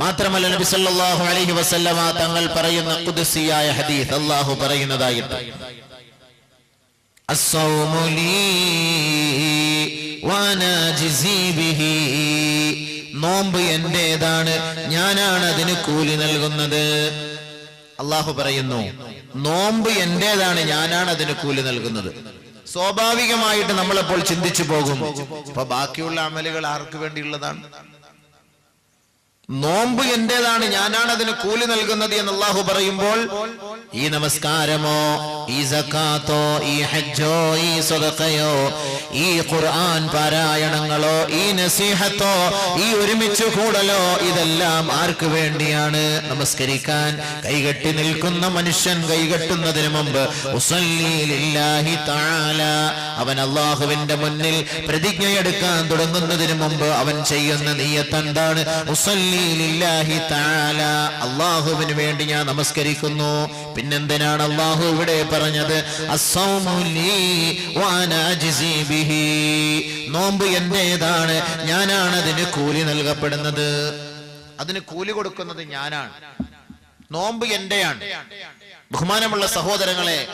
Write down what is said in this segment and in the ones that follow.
മാത്രമല്ല നബി സല്ലല്ലാഹു അലൈഹി വസല്ലമ തങ്ങൾ പറയുന്ന ഖുദ്സിയായ ഹദീസ് അല്ലാഹു പറയുന്നതായിട്ട്. അസ്സൗമു ലീ വാനാ ജിസീ ബിഹി. നോമ്പ് എന്റേതാണ് ഞാനാണ് അതിന് കൂലി നൽകുന്നത്. അള്ളാഹു പറയുന്നു നോമ്പ് എന്റേതാണ് ഞാനാണ് അതിന് കൂലി നൽകുന്നത്. സ്വാഭാവികമായിട്ട് നമ്മളപ്പോൾ ചിന്തിച്ചു പോകും അപ്പൊ ബാക്കിയുള്ള അമലുകൾ ആർക്ക് വേണ്ടിയുള്ളതാണ്? നോമ്പ് എന്റേതാണ് ഞാനാണ് അതിന് കൂലി നൽകുന്നത് എന്ന് അള്ളാഹു പറയുമ്പോൾ ഈ നമസ്കാരമോ ഈ സക്കാത്തോ ഈ ഹജ്ജോ ഈ സ്വതക്കയോ ഈ ഖുർആൻ പാരായണങ്ങളോ ഈ നസീഹത്തോ ഈ ഒരുമിച്ച് കൂടലോ ഇതെല്ലാം ആർക്ക് വേണ്ടിയാണ് നമസ്കരിക്കാൻ കൈകെട്ടി നിൽക്കുന്ന മനുഷ്യൻ കൈകെട്ടുന്നതിന് മുമ്പ് അവൻ അള്ളാഹുവിന്റെ മുന്നിൽ പ്രതിജ്ഞയെടുക്കാൻ തുടങ്ങുന്നതിന് മുമ്പ് അവൻ ചെയ്യുന്ന നീയത്ത് എന്താണ്? ഉസല്ലി ലില്ലാഹി തആല അള്ളാഹുവിന് വേണ്ടി ഞാൻ നമസ്കരിക്കുന്നു. പിന്നെന്തിനാണ് അള്ളാഹു ഇവിടെ പറഞ്ഞത്? നോമ്പ് എന്റേതാണ്. ഞാനാണ് അതിന് കൂലി നൽകപ്പെടുന്നത്. അതിന് കൂലി കൊടുക്കുന്നത് ഞാനാണ്. നോമ്പ് എന്റെയാണ്. ബഹുമാനമുള്ള സഹോദരങ്ങളെ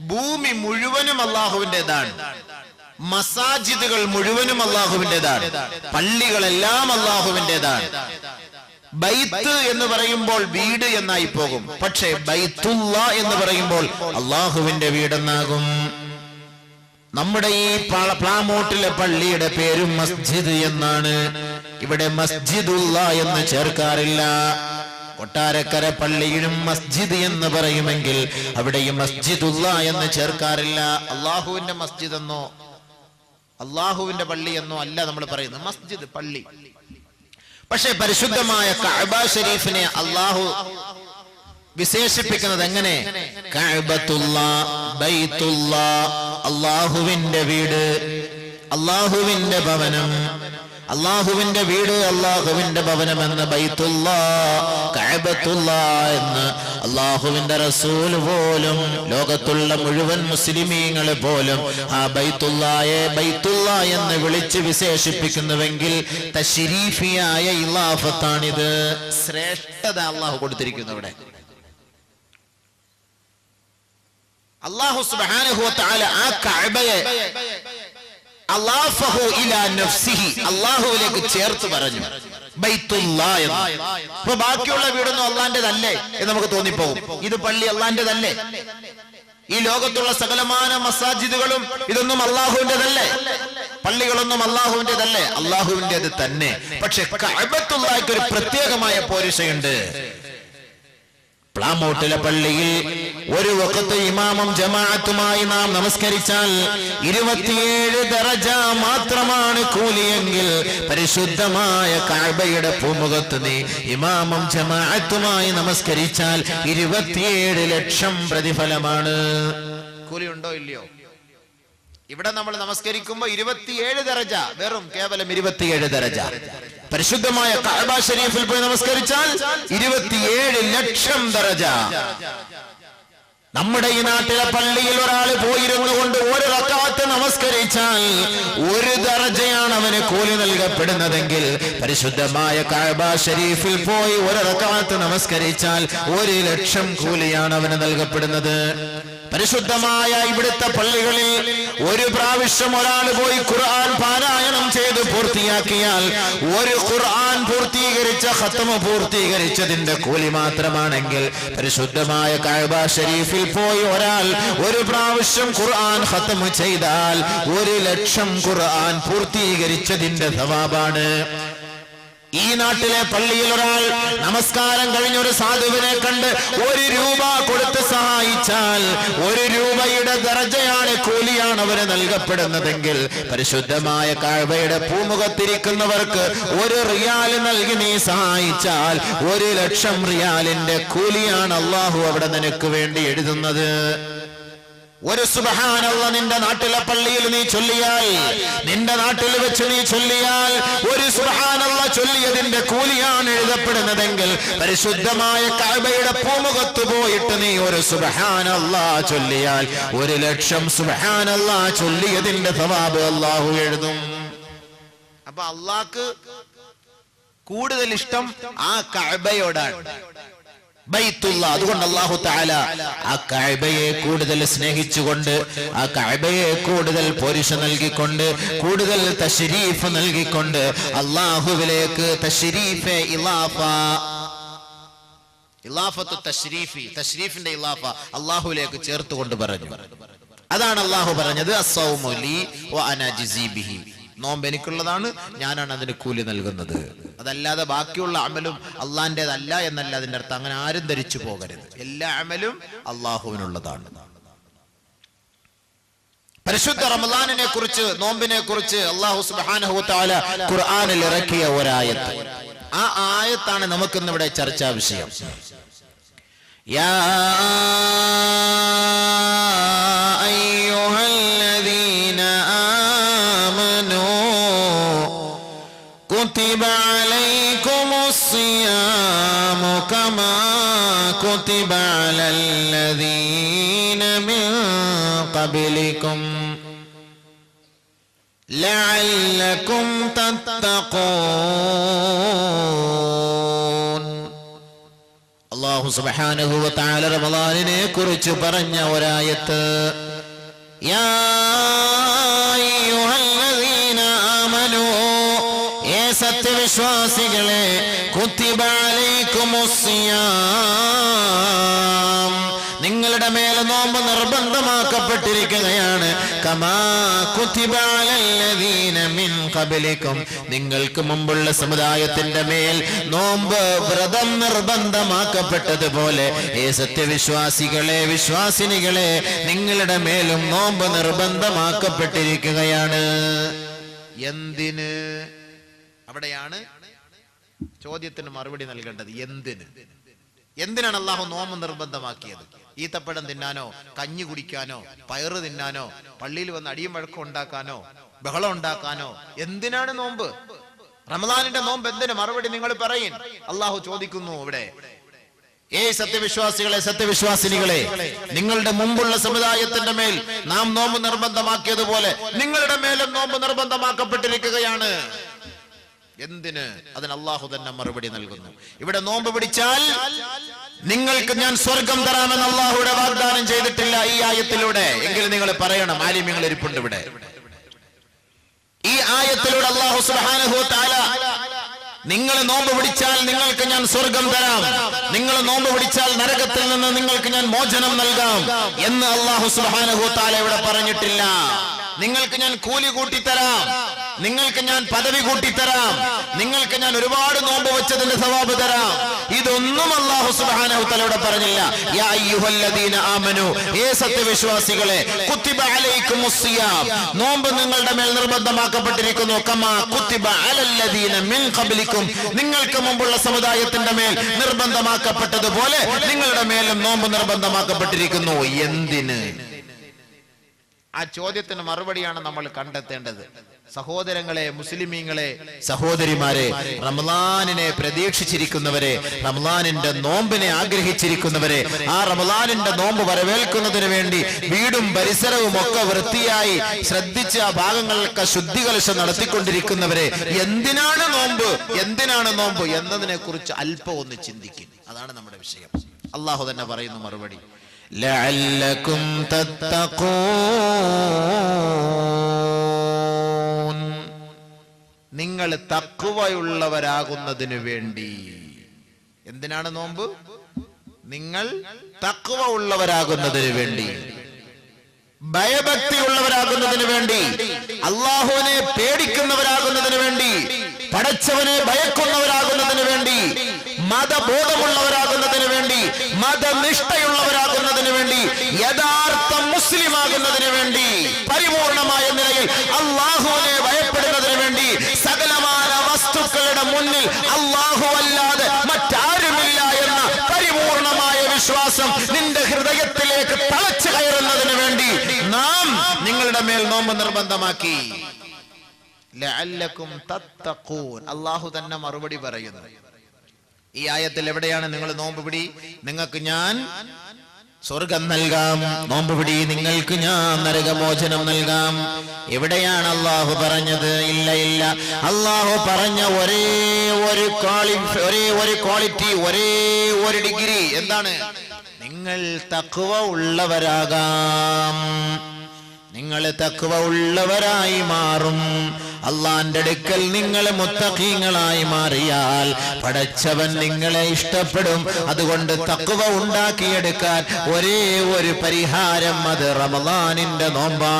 ഭൂമി മുഴുവനും അള്ളാഹുവിന്റെതാണ് മസാജിദുകൾ മുഴുവനും അള്ളാഹുവിന്റെതാണ് പള്ളികളെല്ലാം അള്ളാഹുവിന്റെതാണ് ബൈത്ത് എന്ന് പറയുമ്പോൾ വീട് എന്നായി പോകും. പക്ഷേ ബൈത്തുള്ള എന്ന് പറയുമ്പോൾ അള്ളാഹുവിന്റെ വീടെന്നാകും. നമ്മുടെ ഈ പ്ലാമോട്ടിലെ പള്ളിയുടെ പേരും മസ്ജിദ് എന്നാണ്. ഇവിടെ മസ്ജിദുള്ള എന്ന് ചേർക്കാറില്ല. കൊട്ടാരക്കര പള്ളിയിലും മസ്ജിദ് എന്ന് പറയുമെങ്കിൽ അവിടെയും മസ്ജിദുള്ള എന്ന് ചേർക്കാറില്ല. അള്ളാഹുവിന്റെ മസ്ജിദ് എന്നോ അള്ളാഹുവിന്റെ പള്ളി എന്നോ അല്ല നമ്മൾ പറയുന്നത്. മസ്ജിദ് പള്ളി. പക്ഷെ പരിശുദ്ധമായ കഅബ ഷരീഫിനെ അള്ളാഹു വിശേഷിപ്പിക്കുന്നത് എങ്ങനെ? അള്ളാഹുവിന്റെ വീട് അള്ളാഹുവിന്റെ ഭവനം. അള്ളാഹുവിന്റെ വീട് അള്ളാഹുവിന്റെ ഭവനം എന്ന ബൈത്തുള്ള എന്ന് അള്ളാഹുവിന്റെ റസൂൽ പോലും ലോകത്തുള്ള മുഴുവൻ മുസ്ലിമീങ്ങൾ പോലും ആ ബൈത്തുള്ളയെ ബൈത്തുള്ള എന്ന് വിളിച്ച് വിശേഷിപ്പിക്കുന്നുവെങ്കിൽ തശരീഫിയായ ഇലാഫത്താണിത്. ശ്രേഷ്ഠത അള്ളാഹു കൊടുത്തിരിക്കുന്നു ഇവിടെ. അള്ളാഹു തആല ആ കഅബയെ ഇലാ നഫ്സിഹി ചേർത്ത് പറഞ്ഞു. അപ്പൊ ബാക്കിയുള്ള വീടൊന്നും അള്ളാന്റേതല്ലേ എന്ന് നമുക്ക് തോന്നിപ്പോകും. ഇത് പള്ളി അള്ളാന്റേതല്ലേ ഈ ലോകത്തുള്ള സകലമാന മസാജിദുകളും ഇതൊന്നും അള്ളാഹുവിന്റെതല്ലേ പള്ളികളൊന്നും അള്ളാഹുവിന്റെതല്ലേ അള്ളാഹുവിന്റെ തന്നെ. പക്ഷെ കഅബത്തുള്ളാഹിക്ക് ഒരു പ്രത്യേകമായ പോരിശയുണ്ട് പ്ലാമോട്ടിലെ പള്ളിയിൽ ഒരു വക്കത്ത് ഇമാമും ജമാഅത്തുമായി നാം നമസ്കരിച്ചാൽ ഇരുപത്തിയേഴ് ദറജ മാത്രമാണ് കൂലിയെങ്കിൽ പരിശുദ്ധമായ കാഴ്ബയുടെ പൂമുഖത്ത് നീ ഇമാമും ജമാഅത്തുമായി നമസ്കരിച്ചാൽ ഇരുപത്തിയേഴ് ലക്ഷം പ്രതിഫലമാണ്. കൂലിയുണ്ടോ ഇല്ലയോ? ഇവിടെ നമ്മൾ നമസ്കരിക്കുമ്പോ ഇരുപത്തിയേഴ് ദരജ. വെറും കേവലം ഇരുപത്തിയേഴ് ദരജ. പരിശുദ്ധമായ കഅബ ഷരീഫിൽ പോയി നമസ്കരിച്ചാൽ ഇരുപത്തിയേഴ് ലക്ഷം ദരജ. നമ്മുടെ ഈ നാട്ടിലെ പള്ളിയിൽ ഒരാൾ പോയിരുന്നു കൊണ്ട് ഒരു റക്കാത്ത് നമസ്കരിച്ചാൽ ഒരു ദർജയാണ് അവന് കൂലി നൽകപ്പെടുന്നതെങ്കിൽ പരിശുദ്ധമായ കഅബ ഷരീഫിൽ പോയി ഒരു റക്കാത്ത് നമസ്കരിച്ചാൽ ഒരു ലക്ഷം കൂലിയാണ് അവന് നൽകപ്പെടുന്നത്. പരിശുദ്ധമായ ഇവിടുത്തെ പള്ളികളിൽ ഒരു പ്രാവശ്യം ഒരാൾ പോയി ഖുർആൻ പാരായണം ചെയ്ത് പൂർത്തിയാക്കിയാൽ ഒരു ഖുർആൻ പൂർത്തീകരിച്ച ഖത്തമ പൂർത്തീകരിച്ചതിന്റെ കൂലി മാത്രമാണെങ്കിൽ പരിശുദ്ധമായ കഴബ ഷരീഫിൽ പോയി ഒരാൾ ഒരു പ്രാവശ്യം ഖുർആൻ ഖത്തമ ചെയ്താൽ ഒരു ലക്ഷം ഖുർആൻ പൂർത്തീകരിച്ചതിന്റെ സവാബാണ്. ഈ നാട്ടിലെ പള്ളിയിൽ ഒരാൾ നമസ്കാരം കഴിഞ്ഞ ഒരു സാധുവിനെ കണ്ട് ഒരു രൂപ കൊടുത്ത് സഹായിച്ചാൽ ഒരു രൂപയുടെ ദർജയാണ് കൂലിയാണ് അവന് നൽകപ്പെടുന്നതെങ്കിൽ പരിശുദ്ധമായ കാഴ്വയുടെ പൂമുഖത്തിരിക്കുന്നവർക്ക് ഒരു റിയാൽ നൽകി നീ സഹായിച്ചാൽ ഒരു ലക്ഷം റിയാലിന്റെ കൂലിയാണ് അള്ളാഹു അവിടെ നിനക്ക് വേണ്ടി എഴുതുന്നത്. ഒരു സുബഹാനുള്ള നിന്റെ നാട്ടിലെ പള്ളിയിൽ നീ ചൊല്ലിയാൽ നിന്റെ നാട്ടിൽ വെച്ച് നീ ചൊല്ലിയാൽ ഒരു സുബഹാനുള്ള ചൊല്ലിയതിന്റെ കൂലിയാണ് എഴുതപ്പെടുന്നതെങ്കിൽ പരിശുദ്ധമായ കഅബയുടെ പൂമുഖത്ത് പോയിട്ട് നീ ഒരു സുബഹാനല്ല ചൊല്ലിയാൽ ഒരു ലക്ഷം സുബഹാനല്ല ചൊല്ലിയതിന്റെ സവാബ് അള്ളാഹു എഴുതും. അപ്പൊ അള്ളാക്ക് കൂടുതൽ ഇഷ്ടം ആ കഅബയോടാണ് അതുകൊണ്ട് അള്ളാഹു താല ആ കഅബയെ കൂടുതൽ സ്നേഹിച്ചുകൊണ്ട് ആ കഅബയെ കൂടുതൽ പോരിഷ നൽകിക്കൊണ്ട് കൂടുതൽ തഷരീഫ് നൽകിക്കൊണ്ട് അള്ളാഹുവിലേക്ക് തഷരീഫ് ഇലാഫ. ഇലാഫ അള്ളാഹുവിലേക്ക് ചേർത്തുകൊണ്ട് പറഞ്ഞു. അതാണ് അള്ളാഹു പറഞ്ഞത് വ നോമ്പ് എനിക്കുള്ളതാണ് ഞാനാണ് അതിന് കൂലി നൽകുന്നത്. അതല്ലാതെ ബാക്കിയുള്ള അമലും അള്ളാന്റേതല്ല എന്നല്ല അതിന്റെ അർത്ഥം. അങ്ങനെ ആരും ധരിച്ചു പോകരുത്. എല്ലാ അമലും അള്ളാഹുവിനുള്ളതാണ്. പരിശുദ്ധ റമദാനിനെ കുറിച്ച് നോമ്പിനെ കുറിച്ച് അള്ളാഹു ഇറക്കിയ ഒരായത്ത്. ആ ആയത്താണ് നമുക്കിന്നിവിടെ ചർച്ചാ വിഷയം. യാ كتب عليكم الصيام كما كتب على الذين من قبلكم لعلكم تتقون അള്ളാഹു സുബ്ഹാനഹു വ തആല റമളാനിനെ കുറിച്ച് പറഞ്ഞ ഒരായത്ത് യാ സത്യവിശ്വാസികളെ കുത്തിബ അലൈക്കുമുസ്സിയാം നിങ്ങളുടെ മേലെ നോമ്പ് നിർബന്ധമാക്കപ്പെട്ടിരിക്കുകയാണ്. കമാ മിൻ നിങ്ങൾക്ക് മുമ്പുള്ള സമുദായത്തിന്റെ മേൽ നോമ്പ് വ്രതം നിർബന്ധമാക്കപ്പെട്ടതുപോലെ. ഏ സത്യവിശ്വാസികളെ വിശ്വാസിനികളെ നിങ്ങളുടെ മേലും നോമ്പ് നിർബന്ധമാക്കപ്പെട്ടിരിക്കുകയാണ്. എന്തിന്? അവിടെയാണ് ചോദ്യത്തിന് മറുപടി നൽകേണ്ടത്. എന്തിന്? എന്തിനാണ് അള്ളാഹു നോമ്പ് നിർബന്ധമാക്കിയത്? ഈത്തപ്പഴം തിന്നാനോ കഞ്ഞി കുടിക്കാനോ പയറ് തിന്നാനോ പള്ളിയിൽ വന്ന് അടിയും വഴക്കം ഉണ്ടാക്കാനോ ബഹളം ഉണ്ടാക്കാനോ എന്തിനാണ് നോമ്പ്? റമദാനിന്റെ നോമ്പ് എന്തിന്? മറുപടി നിങ്ങൾ പറയും. അള്ളാഹു ചോദിക്കുന്നു ഇവിടെ. ഏ സത്യവിശ്വാസികളെ സത്യവിശ്വാസിനികളെ നിങ്ങളുടെ മുമ്പുള്ള സമുദായത്തിന്റെ മേൽ നാം നോമ്പ് നിർബന്ധമാക്കിയതുപോലെ നിങ്ങളുടെ മേലും നോമ്പ് നിർബന്ധമാക്കപ്പെട്ടിരിക്കുകയാണ്. എന്തിന്? അതിന് അള്ളാഹു തന്നെ മറുപടി നൽകുന്നു. ഇവിടെ നോമ്പ് പിടിച്ചാൽ നിങ്ങൾക്ക് ഞാൻ സ്വർഗം തരാമെന്ന് അള്ളാഹുടെ വാഗ്ദാനം ചെയ്തിട്ടില്ല ഈ ആയത്തിലൂടെ. എങ്കിലും നിങ്ങൾ പറയണം ആലിമ്യങ്ങൾ ഇരിപ്പുണ്ട് ഇവിടെ. ഈ ആയത്തിലൂടെ അള്ളാഹു തആല നിങ്ങൾ നോമ്പ് പിടിച്ചാൽ നിങ്ങൾക്ക് ഞാൻ സ്വർഗം തരാം. നിങ്ങൾ നോമ്പ് പിടിച്ചാൽ നരകത്തിൽ നിന്ന് നിങ്ങൾക്ക് ഞാൻ മോചനം നൽകാം എന്ന് അള്ളാഹു സുബ്ഹാനഹു വ തആല ഇവിടെ പറഞ്ഞിട്ടില്ല. നിങ്ങൾക്ക് ഞാൻ കൂലി കൂട്ടിത്തരാം. നിങ്ങൾക്ക് ഞാൻ പദവി കൂട്ടിത്തരാം. നിങ്ങൾക്ക് ഞാൻ ഒരുപാട് നോമ്പ് വെച്ചതിന്റെ സവാബ് തരാം. ഇതൊന്നും അള്ളാഹു ഇവിടെ പറഞ്ഞില്ല. ഏ സത്യവിശ്വാസികളെ അലൈക്കും നോമ്പ് നിങ്ങളുടെ മേൽ നിർബന്ധമാക്കപ്പെട്ടിരിക്കുന്നു. കമാ അലല്ലദീന മിൻ നിങ്ങൾക്ക് മുമ്പുള്ള സമുദായത്തിന്റെ മേൽ നിർബന്ധമാക്കപ്പെട്ടതുപോലെ നിങ്ങളുടെ മേലും നോമ്പ് നിർബന്ധമാക്കപ്പെട്ടിരിക്കുന്നു. എന്തിന്? ആ ചോദ്യത്തിന് മറുപടിയാണ് നമ്മൾ കണ്ടെത്തേണ്ടത്. സഹോദരങ്ങളെ മുസ്ലിമീങ്ങളെ സഹോദരിമാരെ റമലാനിനെ പ്രതീക്ഷിച്ചിരിക്കുന്നവരെ റമലാനിന്റെ നോമ്പിനെ ആഗ്രഹിച്ചിരിക്കുന്നവരെ ആ റമലാനിന്റെ നോമ്പ് വരവേൽക്കുന്നതിന് വേണ്ടി വീടും പരിസരവും ഒക്കെ വൃത്തിയായി ശ്രദ്ധിച്ച് ആ ഭാഗങ്ങളൊക്കെ ശുദ്ധികലശം നടത്തിക്കൊണ്ടിരിക്കുന്നവരെ എന്തിനാണ് നോമ്പ്? എന്തിനാണ് നോമ്പ്? എന്നതിനെ കുറിച്ച് അല്പം ഒന്ന് ചിന്തിക്കും. അതാണ് നമ്മുടെ വിഷയം. അള്ളാഹു തന്നെ പറയുന്നു മറുപടി. ലഅല്ലക്കും തത്തഖൂൻ നിങ്ങൾ തക്കുവയുള്ളവരാകുന്നതിനു വേണ്ടി. എന്തിനാണ് നോമ്പ്? നിങ്ങൾ തക്കുവ ഉള്ളവരാകുന്നതിന് വേണ്ടി. ഭയഭക്തി ഉള്ളവരാകുന്നതിന് വേണ്ടി. അള്ളാഹുവിനെ പേടിക്കുന്നവരാകുന്നതിന് വേണ്ടി. പടച്ചവനെ ഭയക്കുന്നവരാകുന്നതിന് വേണ്ടി. മതബോധമുള്ളവരാകുന്നതിന് വേണ്ടി. മതനിഷ്ഠയുള്ളവരാകുന്നതിന് വേണ്ടി യഥാർത്ഥ മുസ്ലിമാകുന്നതിന് വേണ്ടി പരിപൂർണമായ നിലയിൽ അള്ളാഹുവിനെ ഭയപ്പെടുന്നതിന് വേണ്ടി സകലമായ വസ്തുക്കളുടെ മുന്നിൽ അള്ളാഹു അല്ലാതെ മറ്റാരുമില്ല എന്ന പരിപൂർണമായ വിശ്വാസം നിന്റെ ഹൃദയത്തിലേക്ക് തളച്ചു കയറുന്നതിന് വേണ്ടി നാം നിങ്ങളുടെ മേൽ നോമ്പ് നിർബന്ധമാക്കി. അള്ളാഹു തന്നെ മറുപടി പറയുന്നു. ഈ ആയത്തിൽ എവിടെയാണ് നിങ്ങൾ നോമ്പ് പിടി? നിങ്ങൾക്ക് ഞാൻ സ്വർഗം നൽകാം. നോമ്പ് പിടി നിങ്ങൾക്ക് ഞാൻ നരകമോചനം നൽകാം. എവിടെയാണ് അള്ളാഹു പറഞ്ഞത്? ഇല്ല ഇല്ല. അള്ളാഹു പറഞ്ഞ ഒരേ ഒരു ക്വാളി ഒരേ ഒരു ക്വാളിറ്റി ഒരേ ഒരു ഡിഗ്രി എന്താണ്? നിങ്ങൾ തക്കുവ ഉള്ളവരാകാം. നിങ്ങൾ തക്കുവ ഉള്ളവരായി മാറും. അള്ളാന്റെ അടുക്കൽ നിങ്ങൾ മുത്തഖീങ്ങളായി മാറിയാൽ പടച്ചവൻ നിങ്ങളെ ഇഷ്ടപ്പെടും. അതുകൊണ്ട് തക്കുവ ഉണ്ടാക്കിയെടുക്കാൻ ഒരേ ഒരു പരിഹാരം അത് റമദാനിന്റെ നോമ്പാണ്.